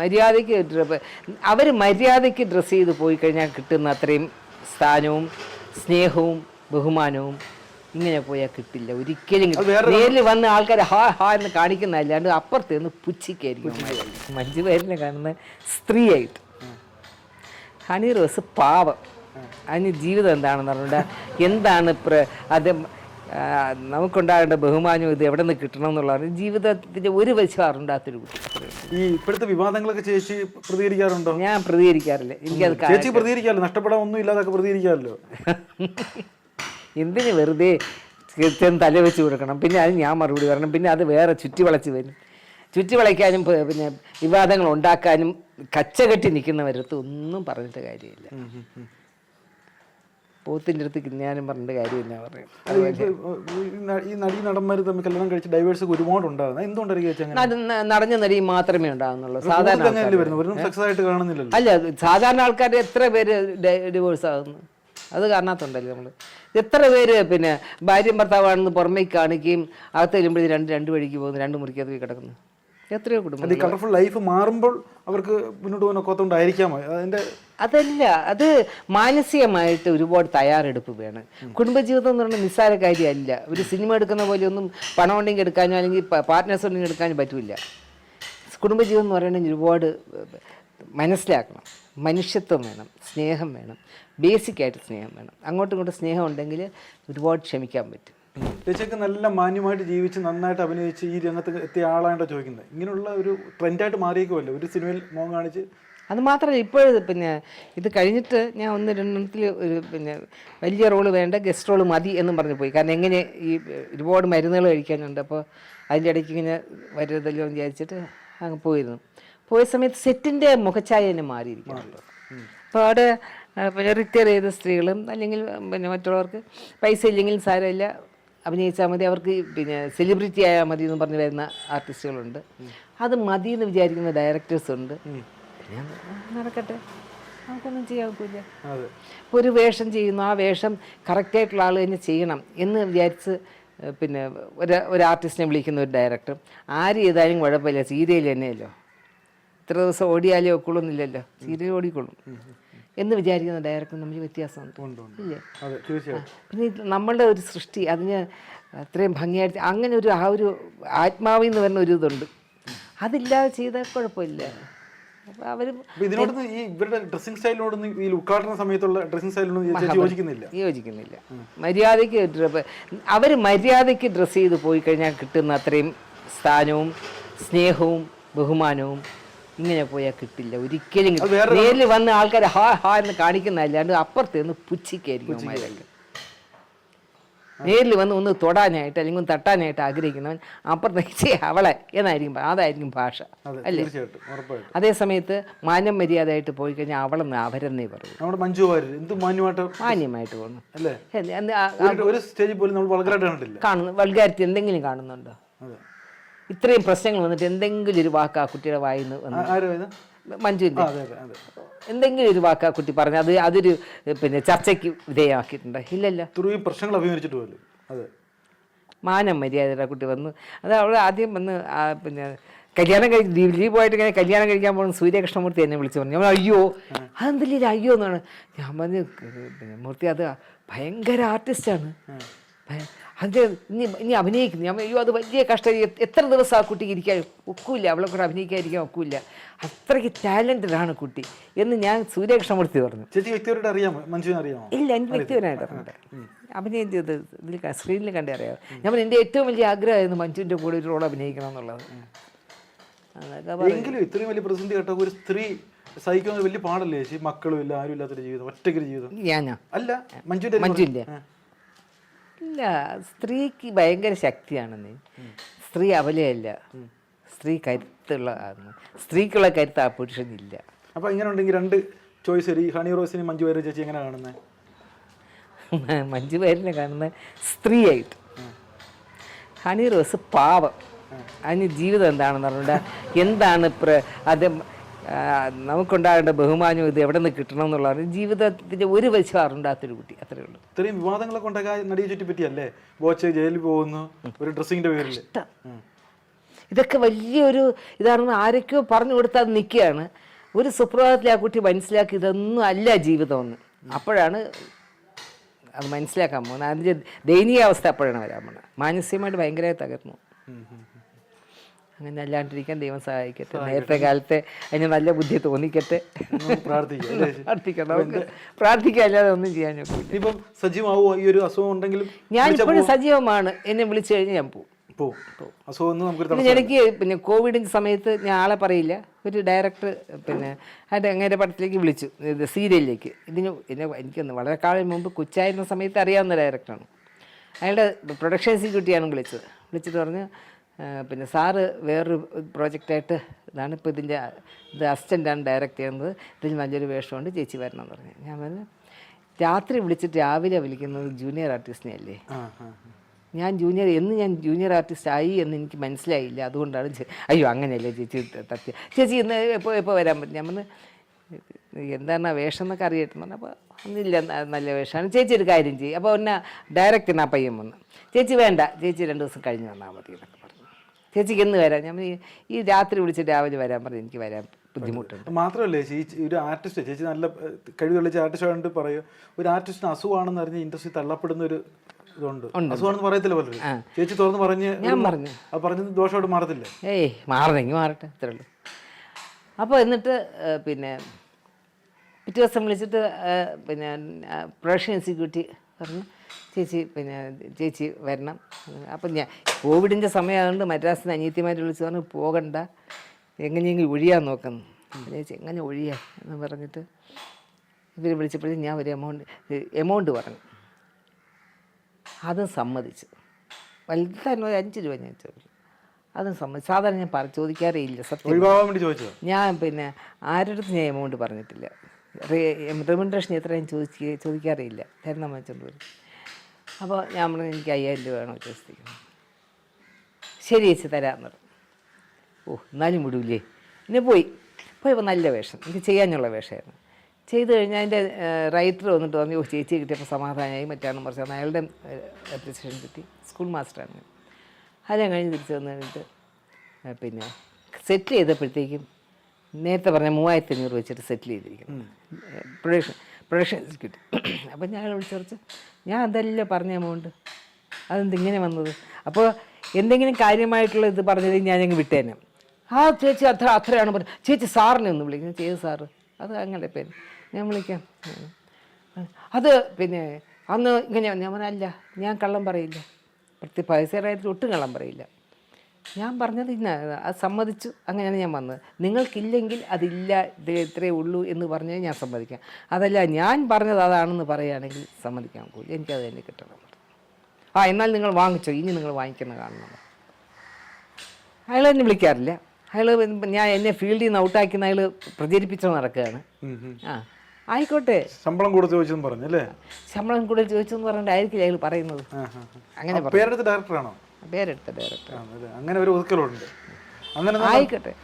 മര്യാദയ്ക്ക് അവർ മര്യാദയ്ക്ക് ഡ്രസ്സ് ചെയ്ത് പോയി കഴിഞ്ഞാൽ കിട്ടുന്ന അത്രയും സ്ഥാനവും സ്നേഹവും ബഹുമാനവും ഇങ്ങനെ പോയാൽ കിട്ടില്ല. ഒരിക്കലും നേരിൽ വന്ന ആൾക്കാർ ഹാ ഹാ എന്ന് കാണിക്കുന്ന അല്ലാണ്ട് അപ്പുറത്ത് നിന്ന് പുച്ഛിക്കായിരിക്കും മഞ്ജു പേരിനെ കാണുന്ന സ്ത്രീയായിട്ട്. ഹണി റോസ് പാവം. അതിന് ജീവിതം എന്താണെന്ന് പറഞ്ഞാൽ എന്താണ് പ്ര അത് നമുക്കുണ്ടാകേണ്ട ബഹുമാനം ഇത് എവിടെ നിന്ന് കിട്ടണം എന്നുള്ളതാണ് ജീവിതത്തിന്റെ ഒരു വശം അറിണ്ടാത്തൊരു കുട്ടി. ഈ ഇപ്പോഴത്തെ വിവാദങ്ങളൊക്കെ ചേച്ചി പ്രതികരിക്കാറുണ്ടോ? ഞാൻ പ്രതികരിക്കാറില്ല. എനിക്കത് ചേച്ചി പ്രതികരിക്കാമല്ലോ നഷ്ടപ്പെടാൻ ഒന്നും ഇല്ലാതൊക്കെ പ്രതികരിക്കാമല്ലോ എന്തിന് വെറുതെ ചെന്ന് തല വെച്ച് കൊടുക്കണം? പിന്നെ അത് ഞാൻ മറുപടി പറയണം. പിന്നെ അത് വേറെ ചുറ്റി വളച്ച് വരും. ചുറ്റി വളയ്ക്കാനും പിന്നെ വിവാദങ്ങൾ ഉണ്ടാക്കാനും കച്ചകെട്ടി നിൽക്കുന്നവരടുത്ത് ഒന്നും പറഞ്ഞിട്ട് കാര്യമില്ല. പോത്തിന്റെ അടുത്ത് കിന്നാനും പറഞ്ഞിട്ട് കാര്യമില്ല പറയും. പറയുന്നത് ഈ നടീ നടന്മാർ തമ്മിൽ കല്യാണം കഴിച്ച് ഡൈവേഴ്സ് ഒരുപാട് ഉണ്ടാകുന്നത് എന്തുകൊണ്ടായിരിക്കും നടഞ്ഞ നടി മാത്രമേ ഉണ്ടാകുന്നുള്ളൂ സാധാരണ അല്ല സാധാരണ ആൾക്കാർ എത്ര പേര് ഡിവോഴ്സ് ആകുന്നു അത് കാണാത്തുണ്ടല്ലോ നമ്മൾ എത്ര പേര് പിന്നെ ഭാര്യയും ഭർത്താവാണെന്ന് പുറമേക്ക് കാണിക്കുകയും അകത്ത് ചെല്ലുമ്പോഴേ രണ്ട് രണ്ട് വഴിക്ക് പോകുന്നു രണ്ട് മുറിക്കകത്ത് കിടക്കുന്നു. എത്രയോ കുടുംബം കളർഫുൾ ലൈഫ് മാറുമ്പോൾ അവർക്ക് മുന്നോട്ട് പോകുന്ന ഒക്കത്തുണ്ടായിരിക്കാമോ അതിന്റെ അതല്ല അത് മാനസികമായിട്ട് ഒരുപാട് തയ്യാറെടുപ്പ് വേണം. കുടുംബജീവിതം എന്ന് പറയുന്നത് നിസ്സാര കാര്യമല്ല. ഒരു സിനിമ എടുക്കുന്ന പോലെ ഒന്നും പണം ഉണ്ടെങ്കിൽ എടുക്കാനോ അല്ലെങ്കിൽ പാർട്ട്നേഴ്സ് ഉണ്ടെങ്കിൽ എടുക്കാനും പറ്റില്ല. കുടുംബജീവിതം എന്ന് പറയുന്നത് ഒരുപാട് മനസ്സിലാക്കണം. മനുഷ്യത്വം വേണം സ്നേഹം വേണം ബേസിക് ആയിട്ട് സ്നേഹം വേണം. അങ്ങോട്ടും ഇങ്ങോട്ടും സ്നേഹം ഉണ്ടെങ്കിൽ ഒരുപാട് ക്ഷമിക്കാൻ പറ്റും. രചയ്ക്ക് നല്ല മാന്യമായിട്ട് ജീവിച്ച് നന്നായിട്ട് അഭിനയിച്ച് ഈ രംഗത്ത് എത്തിയ ആളായിട്ടാണ് ചോദിക്കുന്നത്. ഇങ്ങനെയുള്ള ഒരു ട്രെൻഡായിട്ട് മാറിയേക്കുമല്ലോ ഒരു സിനിമയിൽ മോൻ കാണിച്ച് അത് മാത്രമല്ല ഇപ്പോൾ പിന്നെ ഇത് കഴിഞ്ഞിട്ട് ഞാൻ ഒന്ന് രണ്ടെണ്ണത്തിൽ ഒരു പിന്നെ വലിയ റോൾ വേണ്ട ഗസ്റ്റ് റോൾ മതി എന്നും പറഞ്ഞു പോയി. കാരണം എങ്ങനെ ഈ ഒരുപാട് മരുന്നുകൾ കഴിക്കാനുണ്ട്. അപ്പോൾ അതിന്റെ ഇടയ്ക്ക് ഇങ്ങനെ വരരുതല്ലോ എന്ന് വിചാരിച്ചിട്ട് അങ്ങ് പോയിരുന്നു. പോയ സമയത്ത് സെറ്റിന്റെ മുഖച്ഛായ തന്നെ മാറിയിരിക്കുന്നുണ്ട് അപ്പോൾ അവിടെ പിന്നെ റിട്ടയർ ചെയ്ത സ്ത്രീകളും അല്ലെങ്കിൽ പിന്നെ മറ്റുള്ളവർക്ക് പൈസ ഇല്ലെങ്കിലും സാരമില്ല അഭിനയിച്ചാൽ മതി അവർക്ക് പിന്നെ സെലിബ്രിറ്റി ആയാൽ മതി എന്ന് പറഞ്ഞ് വരുന്ന ആർട്ടിസ്റ്റുകളുണ്ട്. അത് മതി എന്ന് വിചാരിക്കുന്ന ഡയറക്ടേഴ്സ് ഉണ്ട്. ഞാൻ നടക്കട്ടെ. നമുക്കൊന്നും ചെയ്യാൻ ഒക്കില്ല. ഇപ്പോൾ ഒരു വേഷം ചെയ്യുന്നു. ആ വേഷം കറക്റ്റായിട്ടുള്ള ആൾ തന്നെ ചെയ്യണം എന്ന് വിചാരിച്ച് പിന്നെ ഒരു ഒരു ആർട്ടിസ്റ്റിനെ വിളിക്കുന്ന ഒരു ഡയറക്ടർ ആര് ചെയ്താലും കുഴപ്പമില്ല. സീരിയൽ തന്നെയല്ലോ. ഇത്ര ദിവസം ഓടിയാലേ ഒക്കുള്ളൊന്നുമില്ലല്ലോ സീരിയൽ ഓടിക്കൊള്ളും. എന്ന് വിചാരിക്കുന്ന ഡയറക്ടർ നമ്മൾ വ്യത്യാസമുണ്ട്. ഇല്ലേ? പിന്നെ നമ്മളുടെ ഒരു സൃഷ്ടി അതിന് അത്രയും ഭംഗിയായിട്ട് അങ്ങനെ ഒരു ആ ഒരു ആത്മാവെന്ന് പറഞ്ഞ ഒരു ഇതുണ്ട് അതില്ലാതെ ചെയ്താൽ കുഴപ്പമില്ല. അപ്പോൾ അവർ ഇതിനോടൊന്നും ഈ ഇവരുടെ ഡ്രസ്സിംഗ് സ്റ്റൈലിനോടൊന്നും ഈ ഉദ്ഘാടന സമയത്തുള്ള ഡ്രസ്സിംഗ് സ്റ്റൈലിനോട് യോജിക്കുന്നില്ല. യോജിക്കുന്നില്ല. മര്യാദയ്ക്ക് അവർ മര്യാദയ്ക്ക് ഡ്രസ്സ് ചെയ്ത് പോയി കഴിഞ്ഞാൽ കിട്ടുന്ന അത്രയും സ്ഥാനവും സ്നേഹവും ബഹുമാനവും ഇങ്ങനെ പോയാൽ കിട്ടില്ല. ഒരിക്കലും നേരിൽ വന്ന ആൾക്കാർ ഹാ ഹാ എന്ന് കാണിക്കുന്ന അല്ലാണ്ട് അപ്പുറത്ത് നിന്ന് പുച്ഛിക്കായിരിക്കും നേരിൽ വന്ന് ഒന്ന് തൊടാനായിട്ട് അല്ലെങ്കിൽ ഒന്ന് തട്ടാനായിട്ട് ആഗ്രഹിക്കുന്നവൻ അപ്പുറത്തേക്ക് "ഛേ, അവളെ എന്നായിരിക്കും അതായിരിക്കും ഭാഷ. അല്ലേ? അതേ സമയത്ത് മാന്യം മര്യാദയായിട്ട് പോയി കഴിഞ്ഞാൽ അവളെന്ന് അവരെന്നേ പറയും നമ്മുടെ മഞ്ജു എന്ത് മാന്യമായിട്ട്? മാന്യമായിട്ട് പോകുന്നു ഒരു- ഒരു സ്റ്റേജിൽ പോലും നമ്മൾ കണ്ടിട്ടില്ല. കാണുന്നു. വൾഗാരിറ്റി എന്തെങ്കിലും കാണുന്നുണ്ടോ? ഇത്രയും പ്രശ്നങ്ങൾ വന്നിട്ട് എന്തെങ്കിലും ഒരു വാക്ക് ആ കുട്ടിയുടെ വായിന്ന് വന്നു. മഞ്ജുവിന്റെ എന്തെങ്കിലും ഒരു വാക്ക് ആ കുട്ടി പറഞ്ഞു അത് അതൊരു പിന്നെ ചർച്ചയ്ക്ക് വിധേയമാക്കിയിട്ടുണ്ട്? ഇല്ലല്ലോ. ഈ പ്രശ്നങ്ങൾ അഭിമുഖിച്ചിട്ട് പോലും അതെ. മാനം മര്യാദയുടെ കുട്ടി വന്നു അത് അവൾ ആദ്യം വന്ന് പിന്നെ കല്യാണം ദില്ലി പോയിട്ട് ഇങ്ങനെ കല്യാണം കഴിക്കാൻ പോകുന്ന സൂര്യകൃഷ്ണമൂർത്തി എന്നെ വിളിച്ചു പറഞ്ഞു. ഞാൻ അയ്യോ അതെന്തില്ല അയ്യോ എന്നാണ്. ഞാൻ പറഞ്ഞു പിന്നെ മൂർത്തി അത് ഭയങ്കര ആർട്ടിസ്റ്റാണ്. അത് ഇനി ഇനി അഭിനയിക്കുന്നു. ഞാൻ അയ്യോ അത് വലിയ കഷ്ടം. എത്ര ദിവസം ആ കുട്ടിക്ക് ഇരിക്കാൻ ഒക്കില്ല. അവളെ കൂടെ അഭിനയിക്കാതിരിക്കാൻ ഒക്കില്ല. അത്രയ്ക്ക് ടാലന്റഡ് ആണ് കുട്ടി എന്ന് ഞാൻ സൂര്യകൃഷ്ണമൂർത്തി പറഞ്ഞു. ചേച്ചി വ്യക്തിപരമായിട്ട് അറിയാമോ? മഞ്ജുവിനെ അറിയാമോ? ഇല്ല എനിക്ക് വ്യക്തിപരമായിട്ട് അറിയണ്ട അഭിനയം ചെയ്ത് ഇതിൽ സ്ക്രീനിൽ കണ്ടേ അറിയാം ഞാൻ എന്റെ ഏറ്റവും വലിയ ആഗ്രഹമായിരുന്നു മഞ്ജുവിന്റെ കൂടെ ഒരു റോൾ അഭിനയിക്കണം എന്നുള്ളത്. എങ്കിലും ഇത്രയും വലിയ പ്രതിസന്ധി കേട്ട ഒരു സ്ത്രീ സഹിക്കുന്നത് വലിയ പാടല്ലേ ചേച്ചി? മക്കളും ഇല്ല ആരും ഇല്ലാത്തൊരു ജീവിതം ഒറ്റയ്ക്കൊരു ജീവിതം. ഞാനാ? അല്ല മഞ്ജു മഞ്ജുവിന്റെ? പറ. ഇല്ല സ്ത്രീക്ക് ഭയങ്കര ശക്തിയാണെന്ന്. സ്ത്രീ അവലയല്ല. സ്ത്രീ കരുത്തുള്ള ആണ് സ്ത്രീക്കുള്ള കരുത്ത് ആ പുരുഷനില്ല. അപ്പൊ ഇങ്ങനെ ഉണ്ടെങ്കിൽ രണ്ട് ചോയ്സ് ഒരു ഹണി റോസിനെ മഞ്ജു വാര്യർ ചേച്ചി എങ്ങനെ കാണുന്നത് മഞ്ജു വാര്യനെ കാണുന്ന സ്ത്രീയായിട്ട്. ഹണി റോസ് പാവം. അതിന് ജീവിതം എന്താണെന്ന് പറഞ്ഞാൽ എന്താണ് അത് നമുക്കുണ്ടാകേണ്ട ബഹുമാനം ഇത് എവിടെ നിന്ന് കിട്ടണം എന്നുള്ളതാണ്. ജീവിതത്തിന്റെ ഒരു വശം അറിണ്ടാത്തൊരു കുട്ടി അത്രയേ ഉള്ളൂ. ഇത്രയും വിവാദങ്ങളൊക്കെ ഉണ്ടാക്കാൻ നടിയെ ചുറ്റി പറ്റിയല്ലേ? ബോച്ച് ജയിലിൽ പോകുന്നു ഒരു ഡ്രസ്സിങ്ങിന്റെ പേരിൽ ഇതൊക്കെ വലിയൊരു ഇതാണെന്ന് ആരൊക്കെയോ പറഞ്ഞു കൊടുത്താൽ നിൽക്കുകയാണ്. ഒരു സുപ്രഭാതത്തിൽ ആ കുട്ടി മനസ്സിലാക്കി ഇതൊന്നും അല്ല ജീവിതമെന്ന്. അപ്പോഴാണ് അത് മനസ്സിലാക്കാൻ പോകുന്നത്. അതിന്റെ ദയനീയാവസ്ഥ അപ്പോഴാണ് വരാൻ പോകുന്നത്. മാനസികമായിട്ട് ഭയങ്കരമായി തകർന്നു. അങ്ങനെ അല്ലാണ്ടിരിക്കാൻ ദൈവം സഹായിക്കട്ടെ. നേരത്തെ കാലത്തെ അതിന് നല്ല ബുദ്ധി തോന്നിക്കട്ടെ. പ്രാർത്ഥിക്കാം നമുക്ക് പ്രാർത്ഥിക്കാം അല്ലാതെ ഒന്നും ചെയ്യാൻ ഇനിയിപ്പം സജീവമാവോ? ഈ ഒരു അസുഖം ഉണ്ടെങ്കിലും ഞാൻ ഇപ്പോഴും സജീവമാണ്. എന്നെ വിളിച്ചു കഴിഞ്ഞ് ഞാൻ പോകും എനിക്ക് പിന്നെ കോവിഡിന്റെ സമയത്ത് ഞാൻ ആളെ പറയില്ല. ഒരു ഡയറക്ടർ പിന്നെ അതിന്റെ അങ്ങേരെ പടത്തിലേക്ക് വിളിച്ചു. ഇത് സീരിയലിലേക്ക്. ഇതിന് എന്നെ എനിക്കൊന്ന് വളരെ കാലം മുമ്പ് കൊച്ചായിരുന്ന സമയത്ത് അറിയാവുന്ന ഡയറക്ടറാണ് അയാളുടെ പ്രൊഡക്ഷൻ എക്സിക്യൂട്ടീവാണ് വിളിച്ചത്. വിളിച്ചിട്ട് പറഞ്ഞു "ആ, പിന്നെ സാറ് വേറൊരു പ്രോജക്റ്റായിട്ട് ഇതാണ് ഇപ്പോൾ ഇതിന്റെ ഇത് അസിസ്റ്റന്റാണ് ഡയറക്റ്റ് ചെയ്യുന്നത്. ഇതിൽ നല്ലൊരു വേഷമുണ്ട് ചേച്ചി വരണം എന്ന് പറഞ്ഞു. ഞാൻ പറഞ്ഞു രാത്രി വിളിച്ചിട്ട് രാവിലെ വിളിക്കുന്നത് ജൂനിയർ ആർട്ടിസ്റ്റിനെ അല്ലേ? ഞാൻ ജൂനിയർ എന്ന് ഞാൻ ജൂനിയർ ആർട്ടിസ്റ്റ് ആയി എന്ന് എനിക്ക് മനസ്സിലായില്ല. അതുകൊണ്ടാണ് അയ്യോ അങ്ങനെയല്ലേ ചേച്ചി തത്തി ചേച്ചി ഇന്ന് എപ്പോൾ എപ്പോൾ വരാൻ പറ്റും? ഞാൻ പറഞ്ഞു എന്താണ് ആ വേഷം എന്നൊക്കെ അറിയട്ടെന്ന് പറഞ്ഞു. അപ്പോൾ ഒന്നില്ല നല്ല വേഷമാണ്. ചേച്ചി ഒരു കാര്യം ചെയ്യും. അപ്പോൾ എന്നെ ഡയറക്റ്റ് എന്നാ പയ്യൻ വന്ന്. ചേച്ചി വേണ്ട ചേച്ചി രണ്ട് ദിവസം കഴിഞ്ഞ് വന്നാൽ മതി. എന്നൊക്കെ ചേച്ചിക്ക് എന്ന് വരാം. ഞാൻ ഈ രാത്രി വിളിച്ചിട്ട് രാവിലെ വരാൻ പറഞ്ഞു. എനിക്ക് വരാൻ ബുദ്ധിമുട്ടുണ്ട്. മാത്രമല്ല ചേച്ചി ഒരു ആർട്ടിസ്റ്റ് ചേച്ചി നല്ല കഴിവ് തെളിച്ച ആർട്ടിസ്റ്റ് ആയതുകൊണ്ട് പറയും ഒരു ആർട്ടിസ്റ്റിന് അസുഖമാണെന്ന് അറിഞ്ഞ് ഇൻഡസ്ട്രി തള്ളപ്പെടുന്ന ഒരു ഇതുണ്ട്. അസുഖമാണെന്ന് പറയത്തില്ല പലരും. ചേച്ചി തുറന്ന് പറഞ്ഞ് ഞാൻ പറഞ്ഞു. അത് പറഞ്ഞത് ദോഷമായിട്ട് മാറത്തില്ല? ഏയ് മാറുന്നെങ്കിൽ മാറട്ടെ ഇത്രേ ഉള്ളൂ. അപ്പോൾ എന്നിട്ട് പിന്നെ പിറ്റേ ദിവസം വിളിച്ചിട്ട് പിന്നെ പ്രൊഡക്ഷൻ എക്സിക്യൂട്ടീവ് പറഞ്ഞു ചേച്ചി പിന്നെ ചേച്ചി വരണം. അപ്പം ഞാൻ കോവിഡിന്റെ സമയമായതുകൊണ്ട് മദ്രാസിന് അനിയത്തിമാർ വിളിച്ച് പറഞ്ഞു പോകണ്ട. എങ്ങനെയെങ്കിലും ഒഴിയാൻ നോക്കുന്നു ചേച്ചി എങ്ങനെ ഒഴിയാ? എന്ന് പറഞ്ഞിട്ട് ഇവർ വിളിച്ചപ്പോഴേ ഞാൻ ഒരു എമൗണ്ട് എമൗണ്ട് പറഞ്ഞു. അതും സമ്മതിച്ചു. വലുതായിരുന്നു ഒരു അഞ്ച് രൂപ ഞാൻ ചോദിച്ചു. അതും സമ്മതിച്ചു സാധാരണ ഞാൻ പറ ചോദിക്കാറേ ഇല്ല സത്യം ഞാൻ പിന്നെ ആരുടെ അടുത്ത് ഞാൻ എമൗണ്ട് പറഞ്ഞിട്ടില്ല. റിമുണ്ട്രേഷൻ എത്ര ഞാൻ ചോദിക്കുക ചോദിക്കാറേ ഇല്ല. തരണം വെച്ചോണ്ട് വരും. അപ്പോൾ ഞാൻ പറഞ്ഞു എനിക്ക് അയ്യായിരം രൂപ വേണോ ചോദിച്ചിരിക്കുന്നു ശരി ചേച്ചി തരാമെന്ന് പറഞ്ഞു. ഓ എന്നാലും വിടൂലേ. പിന്നെ പോയി. പോയപ്പോൾ നല്ല വേഷം. എനിക്ക് ചെയ്യാനുള്ള വേഷമായിരുന്നു. ചെയ്ത് കഴിഞ്ഞാൽ അതിന്റെ റൈറ്റർ വന്നിട്ട് പറഞ്ഞു ഓ ചേച്ചി കിട്ടിയപ്പോൾ സമാധാനമായി മറ്റാണെന്ന് പറഞ്ഞു അയാളുടെ അപ്രിസിയേഷൻ കിട്ടി. സ്കൂൾ മാസ്റ്ററാണ് അതെല്ലാം കഴിഞ്ഞ് തിരിച്ച് വന്നു കഴിഞ്ഞിട്ട് പിന്നെ സെറ്റ് ചെയ്തപ്പോഴത്തേക്കും നേരത്തെ പറഞ്ഞ മൂവായിരത്തി അഞ്ഞൂറ് വെച്ചിട്ട് സെറ്റിൽ ചെയ്തിരിക്കുന്നു പ്രൊഡക്ഷൻ പ്രൊഡക്ഷൻ കിട്ടി അപ്പം ഞാൻ വിളിച്ചു കുറച്ച് ഞാൻ അതല്ലേ പറഞ്ഞ എമൗണ്ട് അതെന്ത് ഇങ്ങനെ വന്നത്? അപ്പോൾ എന്തെങ്കിലും കാര്യമായിട്ടുള്ള ഇത് പറഞ്ഞത് ഞാൻ അങ്ങ് വിട്ടേനെ. ആ ചേച്ചി അത്ര അത്രയാണ് പറഞ്ഞത്. ചേച്ചി സാറിനെ ഒന്ന് വിളിക്കുന്നത് ചെയ്ത് സാറ്. അത് അങ്ങനെ പേര്. ഞാൻ വിളിക്കാം. അത് പിന്നെ അന്ന് ഇങ്ങനെ ഞാൻ പറഞ്ഞല്ല ഞാൻ കള്ളം പറയില്ല. പ്രത്യേക കാര്യത്തിൽ ഒട്ടും കള്ളം പറയില്ല. ഞാൻ പറഞ്ഞത് ഇന്ന അത് സമ്മതിച്ചു അങ്ങനെയാണ് ഞാൻ വന്നത്. നിങ്ങൾക്കില്ലെങ്കിൽ അതില്ല ഇത് ഇത്രയേ ഉള്ളൂ എന്ന് പറഞ്ഞാൽ ഞാൻ സമ്മതിക്കാം. അതല്ല ഞാൻ പറഞ്ഞത് അതാണെന്ന് പറയുകയാണെങ്കിൽ സമ്മതിക്കാൻ പോകില്ല എനിക്കത് തന്നെ കിട്ടണം. ആ എന്നാൽ നിങ്ങൾ വാങ്ങിച്ചോ. ഇനി നിങ്ങൾ വാങ്ങിക്കുന്ന കാണണം. അയാൾ എന്നെ വിളിക്കാറില്ല. അയാൾ ഞാൻ എന്നെ ഫീൽഡിൽ നിന്ന് ഔട്ടാക്കുന്ന അയാൾ പ്രചരിപ്പിച്ചു നടക്കുകയാണ്. ആ ആയിക്കോട്ടെ. ശമ്പളം കൂടുതൽ ചോദിച്ചെന്ന് പറഞ്ഞു അല്ലേ ശമ്പളം കൂടുതൽ ചോദിച്ചു എന്ന് പറഞ്ഞിട്ടായിരിക്കില്ല അയാൾ പറയുന്നത്. അങ്ങനെ ഡയറക്ടറാണോ? പേരെടുത്ത ഡയറക്ടർ അങ്ങനെ ഒരു ഒതുക്കലുണ്ട്. അങ്ങനെ ആയിക്കോട്ടെ.